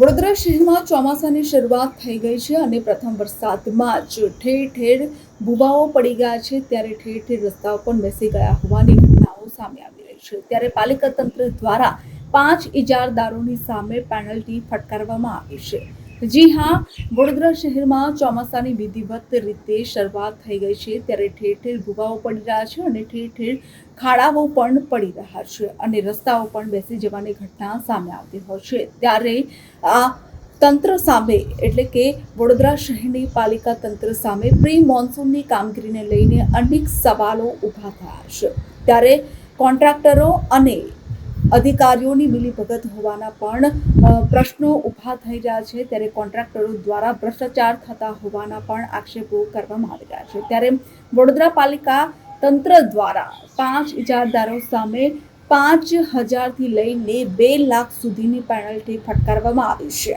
વડોદરા શહેરમાં ચોમાસાની શરૂઆત થઈ ગઈ છે અને પ્રથમ વરસાદમાં જ ઠેર ઠેર ભૂવાઓ પડી ગયા છે. ત્યારે ઠેર ઠેર રસ્તાઓ પણ બેસી ગયા હોવાની ઘટનાઓ સામે આવી રહી છે. ત્યારે પાલિકા તંત્ર દ્વારા પાંચ ઇજારદારોની સામે પેનલ્ટી ફટકારવામાં આવી છે. જી હા, વડોદરા શહેરમાં ચોમાસાની વિધિવત રીતે શરૂઆત થઈ ગઈ છે. ત્યારે ઠેર ઠેર ભૂવાઓ પડી રહ્યા છે અને ઠેર ઠેર ખાડાઓ પણ પડી રહ્યા છે અને રસ્તાઓ પણ બેસી જવાની ઘટના સામે આવતી હોય છે. ત્યારે આ તંત્ર સામે, એટલે કે વડોદરા શહેરની પાલિકા તંત્ર સામે પ્રી મોન્સૂનની કામગીરીને લઈને અનેક સવાલો ઊભા થયા છે. ત્યારે કોન્ટ્રાક્ટરો અને અધિકારીઓની મિલીભગત હોવાના પણ પ્રશ્નો ઊભા થઈ રહ્યા છે. ત્યારે કોન્ટ્રાક્ટરો દ્વારા ભ્રષ્ટાચાર થતા હોવાના પણ આક્ષેપો કરવામાં આવી રહ્યા છે. ત્યારે વડોદરા પાલિકા તંત્ર દ્વારા પાંચ ઇજારદારો સામે પાંચ હજારથી લઈને બે લાખ સુધીની પેનલ્ટી ફટકારવામાં આવી છે.